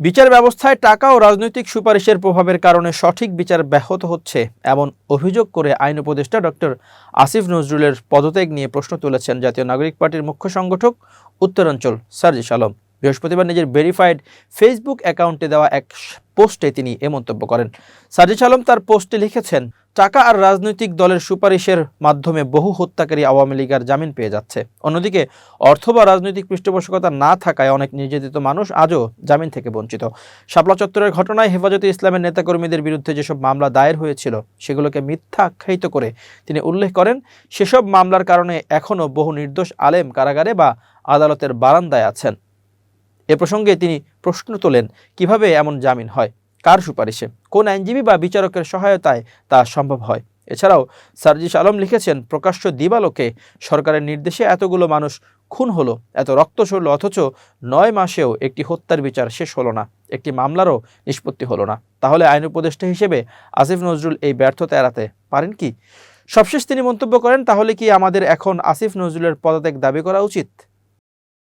বিচার ব্যবস্থায় টাকা ও রাজনৈতিক সুপারিশের প্রভাবের কারণে সঠিক বিচার ব্যাহত হচ্ছে, এমন অভিযোগ করে আইন উপদেষ্টা ডক্টর আসিফ নজরুলের পদত্যাগ নিয়ে প্রশ্ন তুলেছেন জাতীয় নাগরিক পার্টির মুখ্য সংগঠক, উত্তরাঞ্চল সার্জিস আলম। বৃহস্পতিবার নিজের ভেরিফাইড ফেসবুক অ্যাকাউন্টে দেওয়া এক পোস্টে তিনি এ মন্তব্য করেন। সার্জিস আলম তার পোস্টে লিখেছেন, টাকা আর রাজনৈতিক দলের সুপারিশের মাধ্যমে বহু হত্যাকারী আওয়ামী লীগ আর জামিন পেয়ে যাচ্ছে। অন্যদিকে, অর্থ বা রাজনৈতিক পৃষ্ঠপোষকতা না থাকায় অনেক নির্যাতিত মানুষ আজও জামিন থেকে বঞ্চিত। শাপলা চত্বরের ঘটনায় হেফাজতে ইসলামের নেতাকর্মীদের বিরুদ্ধে যেসব মামলা দায়ের হয়েছিল, সেগুলোকে মিথ্যা আখ্যায়িত করে তিনি উল্লেখ করেন, সেসব মামলার কারণে এখনও বহু নির্দোষ আলেম কারাগারে বা আদালতের বারান্দায় আছেন। এ প্রসঙ্গে তিনি প্রশ্ন তোলেন, কীভাবে এমন জামিন হয়? কার সুপারিশে? কোন আইনজীবী বা বিচারকের সহায়তায় তা সম্ভব হয়? এছাড়াও সার্জিস আলম লিখেছেন, প্রকাশ্য দিবালোকে সরকারের নির্দেশে এতগুলো মানুষ খুন হলো। এত রক্ত সরল, অথচ নয় মাসেও একটি হত্যার বিচার শেষ হলো না। একটি মামলারও নিষ্পত্তি হলো না। তাহলে আইন উপদেষ্টা হিসেবে আসিফ নজরুল এই ব্যর্থতা এড়াতে পারেন কি? সবশেষ তিনি মন্তব্য করেন, তাহলে কি আমাদের এখন আসিফ নজরুলের পদত্যাগ দাবি করা উচিত?